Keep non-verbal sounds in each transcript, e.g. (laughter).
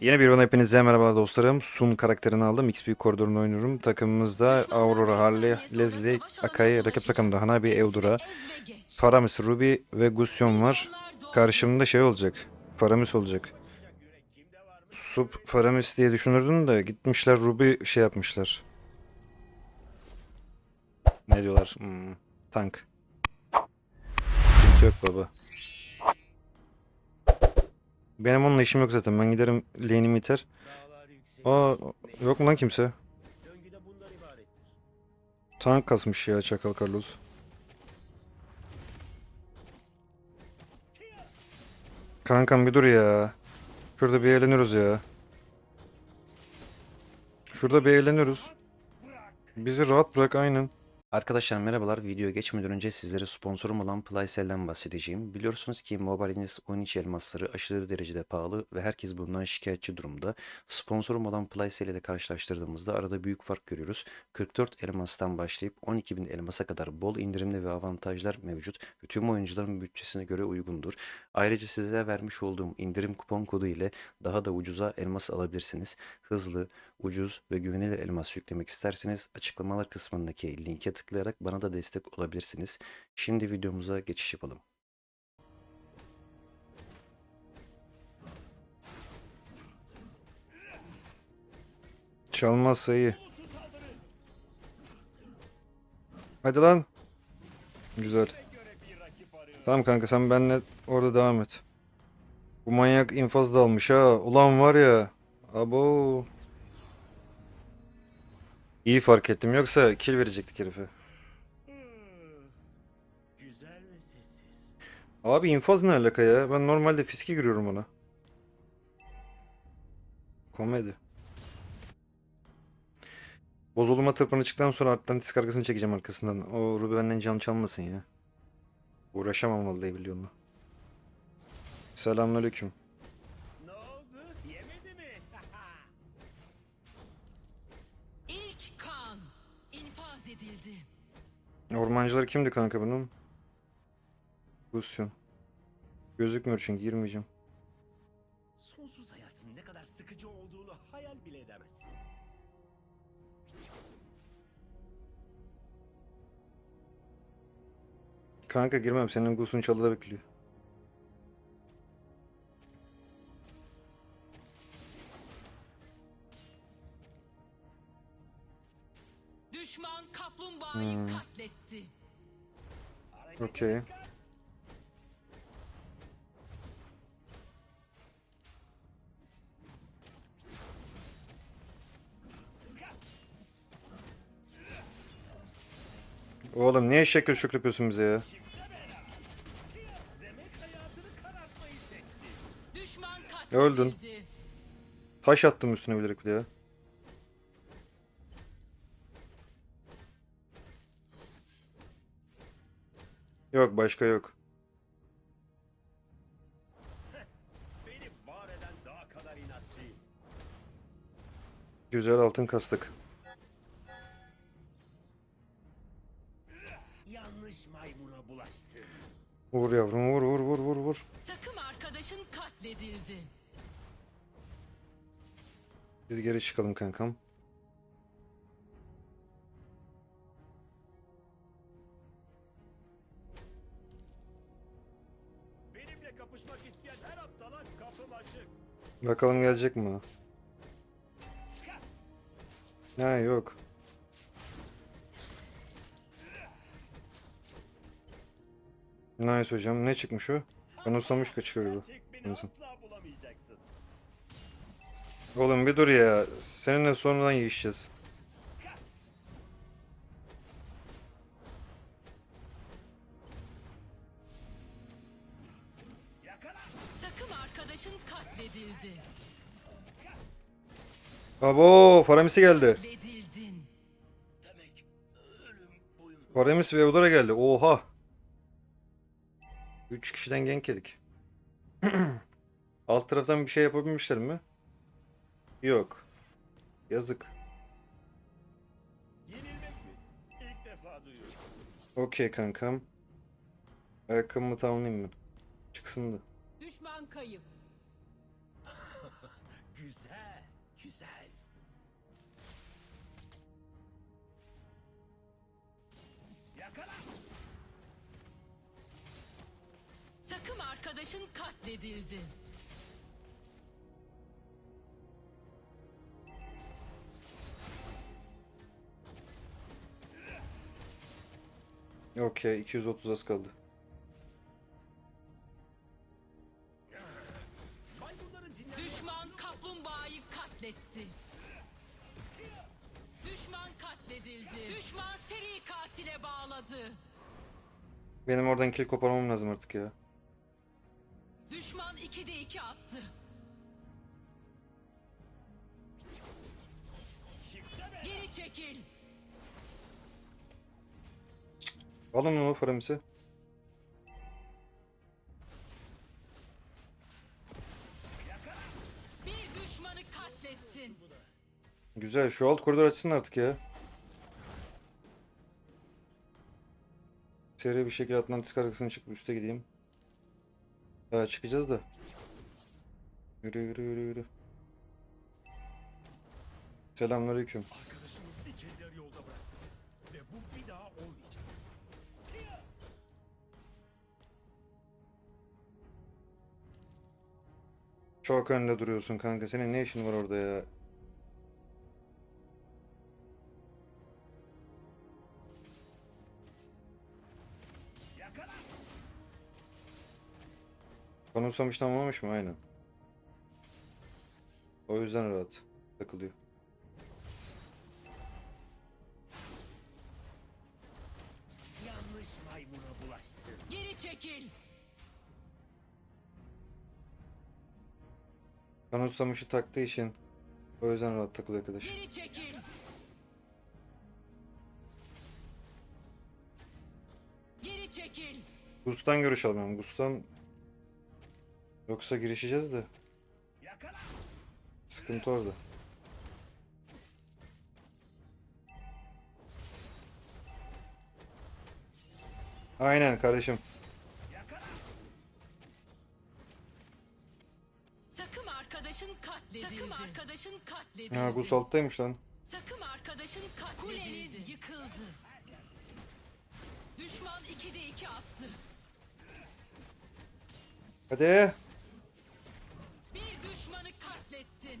Yeni bir oyun hepinize merhaba dostlarım. Sun karakterini aldım. XP koridorunu oynuyorum. Takımımızda Aurora, Harley, Leslie, Akai, rakip takımda Hanabi, Eudora, Faramis, Ruby ve Gusion var. Karşımda şey olacak. Faramis olacak. Sup Faramis diye düşünürdüm de gitmişler Ruby şey yapmışlar. Ne diyorlar? Hmm, tank. Sıkıntı yok baba. Benim onunla işim yok zaten. Ben giderim lane'imi iter. Aa yok mu lan kimse? Tank kasmış ya Çakal Carlos. Kankam bir dur ya. Şurada bir eğleniyoruz ya. Şurada bir eğleniyoruz. Bizi rahat bırak aynen. Arkadaşlar merhabalar. Videoya geçmeden önce sizlere sponsorum olan Playsel'den bahsedeceğim. Biliyorsunuz ki Mobile Legends oyun içi elmasları aşırı derecede pahalı ve herkes bundan şikayetçi durumda. Sponsorum olan Playsel ile karşılaştırdığımızda arada büyük fark görüyoruz. 44 elmastan başlayıp 12.000 elmasa kadar bol indirimli ve avantajlar mevcut. ve Tüm oyuncuların bütçesine göre uygundur. Ayrıca size vermiş olduğum indirim kupon kodu ile daha da ucuza elmas alabilirsiniz. Hızlı, ucuz ve güvenilir elmas yüklemek isterseniz açıklamalar kısmındaki linke tıklayarak bana da destek olabilirsiniz. Şimdi videomuza geçiş yapalım. Çalmazsa iyi. Hadi lan. Güzel. Tamam kanka sen benimle orada devam et. Bu manyak infaz da almış ha. Ulan var ya. Abo. İyi fark ettim. Yoksa kill verecektik herife. Abi infaz ne alaka ya? Ben normalde fiske giriyorum ona. Komedi. Bozulma tırpanı sonra Atlantis kargasını çekeceğim arkasından. O Ruby benden can çalmasın ya. Uğraşamam vallahi biliyorum. Selamünaleyküm. Ormancılar kimdi kanka bunun? Gusyon. Gözükmüyor çünkü girmeyeceğim. Sonsuz hayatın ne kadar sıkıcı olduğunu hayal bile edemezsin. Kanka girmem senin Gusun çalıda bekliyor. Düşman kaplumbağayı Hmm. Okey. Oğlum niye şekil şükür yapıyorsun bize ya? Öldün. Taş attım üstüne bilerek bir de ya. Yok başka yok. Beni var eden daha kadar inatçıyım. Güzel altın kastık. Yanlış maymuna bulaştın. Vur yavrum vur vur vur vur vur. Takım arkadaşın katledildi. Biz geri çıkalım kankam. Bakalım gelecek mi? Ha yok. Nice hocam. Ne çıkmış o? Gerçek beni Nasıl? Oğlum bir dur ya. Seninle sonradan yiyişeceğiz. Abo Faramis'i geldi. Faramis ve Eudora geldi. Oha. 3 kişiden gank yedik. (clears throat) Alt taraftan bir şey yapabilmişler mi? Yok. Yazık. Okey kankam. Ayakkabımı tamamlayayım ben. Çıksın da. Düşman kayıp. Güzel, güzel. Yakala! Takım arkadaşın katledildi. Okey 230 az kaldı. Katletti. Düşman katledildi. Düşman seri katile bağladı. Benim oradan kill koparmam lazım artık ya. Düşman 2'de 2 attı. Geri çekil. Alın onu Frames'i. Güzel şu alt koridor açsın artık ya. Seri bir şekilde Atlantis arkasına çıkıp üste gideyim. Ya çıkacağız da. Yürü yürü yürü yürü. Selamünaleyküm. Çok önde duruyorsun kanka. Senin ne işin var orada ya? Konuşsamış tamamlamış mı? Aynen. O yüzden rahat takılıyor. Yanlış maymuna bulaştın. Geri çekil. Konuşsamışı taktığı için o yüzden rahat takılıyor arkadaş. Geri çekil. Geri çekil. Gus'tan görüş almıyorum. Gus'tan yoksa girişeceğiz de Yakala! sıkıntı orada. Aynen kardeşim. Yakala! Takım arkadaşın katledildi. Takım arkadaşın katledildi. Ha Gus alttaymış lan. Takım arkadaşın katledildi. Kuleniz yıkıldı. Düşman 2'de 2 attı. Hadi. Katlettin. (laughs)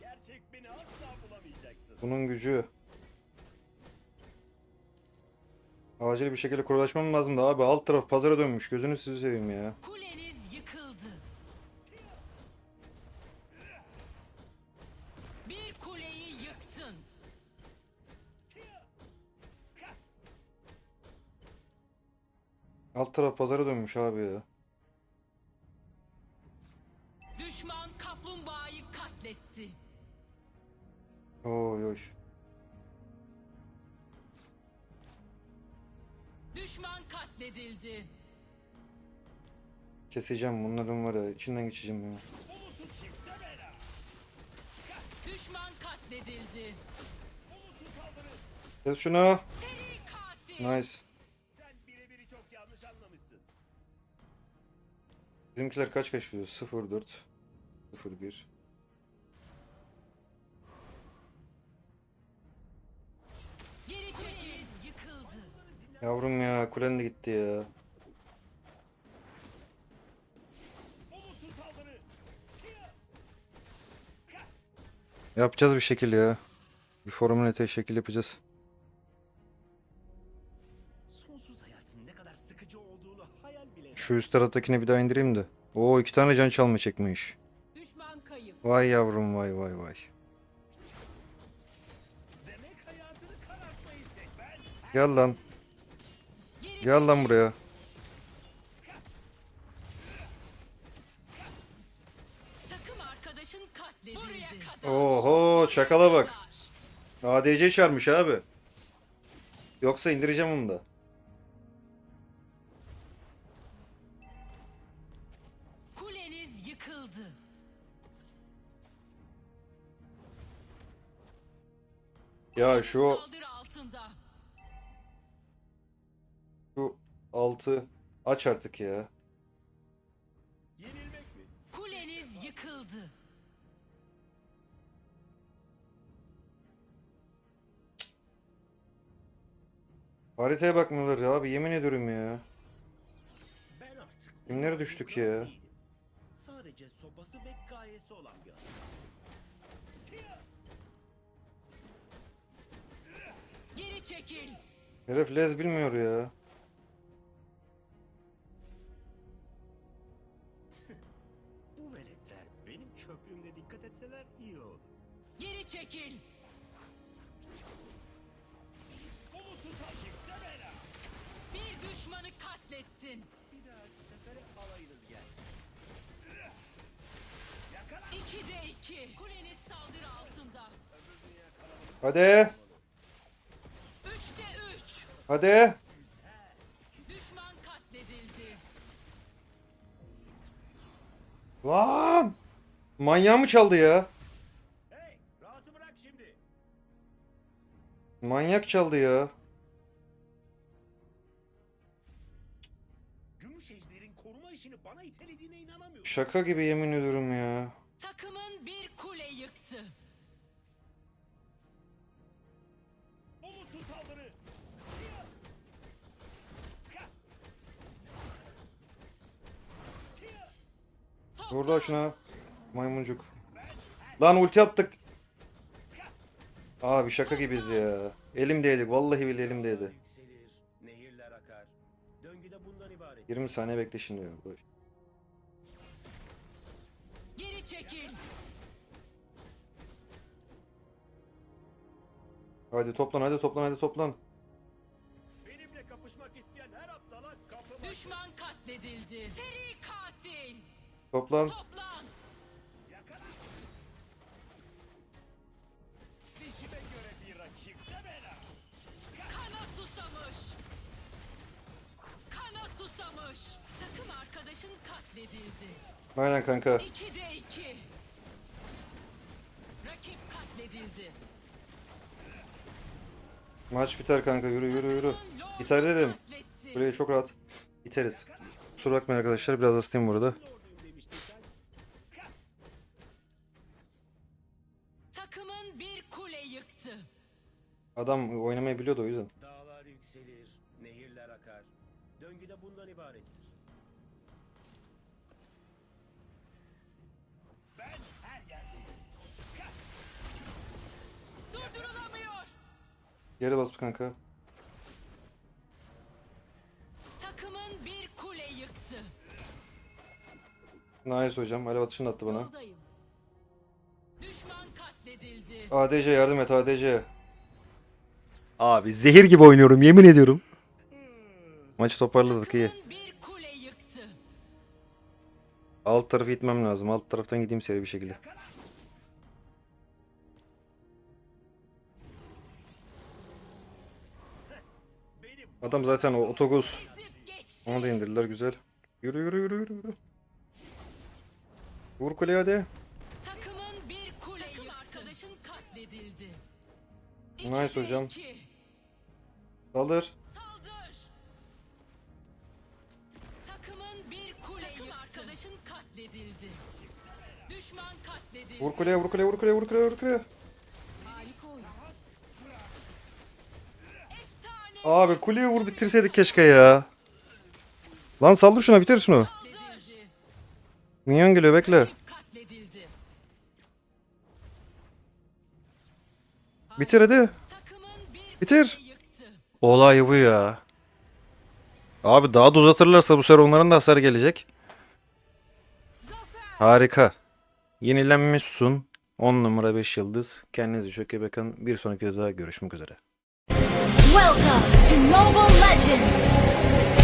Gerçek beni asla bulamayacaksın. Bunun gücü. Acil bir şekilde kurlaşmam lazım da abi alt taraf pazara dönmüş. Gözünü sizi seveyim ya. Kuleniz yıkıldı. Bir kuleyi yıktın. Alt taraf pazara dönmüş abi ya. Oy oy. Düşman katledildi. Keseceğim bunların var ya içinden geçeceğim ya. Düşman katledildi. Kes şunu. Seri katil. Nice. Sen birebiri çok yanlış anlamışsın. Bizimkiler kaç kaç gidiyor? 0-4. 0-1. Yavrum ya kulen de gitti ya. Yapacağız bir şekil ya. Bir formülete şekil yapacağız. Sonsuz hayatın ne kadar sıkıcı olduğunu hayal bile Şu üst taraftakine bir daha indireyim de. Oo iki tane can çalma çekmiş. Vay yavrum vay vay vay. Gel lan. Gel lan buraya. Takım arkadaşın katledildi. Buraya kadar. Oho çakala bak. ADC çarmış abi. Yoksa indireceğim onu da. Kuleniz yıkıldı. Ya şu 6. Aç artık ya. Yenilmek mi? Kuleniz yıkıldı. Haritaya bakmıyorlar ya abi yemin ediyorum ya. Ben artık. Kimlere düştük ya? Sadece sopası ve gayesi olan bir adam. Geri çekil. Herif lez bilmiyor ya. Çöplüğümde dikkat etseler iyi olur. Geri çekil. Umutsuz taşık bela. Bir düşmanı katlettin. Bir daha sefere alayınız gel. İkide iki. Kuleniz saldırı altında. Hadi. Üçte üç. Hadi. Düşman katledildi. Lan! Manyağı mı çaldı ya? Hey rahatı bırak şimdi. Manyak çaldı ya. Gümüş ejderin koruma işini bana itelediğine inanamıyorum. Şaka gibi yemin ediyorum ya. Takımın bir kule yıktı. Umutsuz saldırı. Vur da şuna. Maymuncuk. Lan ulti attık. Abi şaka gibiyiz ya. Elimdeydik. Vallahi bile elimdeydi. Yükselir, nehirler akar. Döngü de bundan ibaret. 20 saniye bekle şimdi. Boş. Geri çekil. Hadi toplan hadi toplan hadi toplan. Benimle kapışmak isteyen her aptala kapımı... Düşman katledildi. Seri katil. Toplan. Toplan. Arkadaşın katledildi. Aynen kanka. İkide iki. Rakip katledildi. Maç biter kanka yürü yürü yürü. Biter dedim. katletti. Burayı çok rahat biteriz. Kusura bakmayın arkadaşlar biraz hastayım burada. Takımın bir kule yıktı. Adam oynamayı biliyordu o yüzden. Dağlar yükselir, nehirler akar. Döngü de bundan ibarettir. Yere bas bir kanka. Takımın bir kule yıktı. Nice hocam. Alev atışını attı bana. Yoldayım. Düşman katledildi. ADC yardım et ADC. Abi zehir gibi oynuyorum yemin ediyorum. Maçı toparladık iyi. Takımın bir kule yıktı. Alt tarafı gitmem lazım. Alt taraftan gideyim seri bir şekilde. Adam zaten o otoguz. Onu da indirdiler güzel. Yürü yürü yürü yürü. yürü. Vur kuleye hadi. Takımın bir kule Takım arkadaşın katledildi. Nice hocam. iki. Saldır. Saldır. Takımın bir kule Takım arkadaşın katledildi. Düşman katledildi. Vur kuleye vur kuleye vur kuleye vur kuleye vur kuleye. Harika oyun. Efsane Abi kuleye vur bitirseydik keşke ya. Lan saldır şuna bitir şunu. Minyon geliyor bekle. Bitir hadi. Bitir. Olay bu ya. Abi daha da uzatırlarsa bu sefer onların da hasarı gelecek. Harika. Yenilenmişsin. 10 numara 5 yıldız. Kendinize çok iyi bakın. Bir sonraki videoda görüşmek üzere. Welcome to Mobile Legends!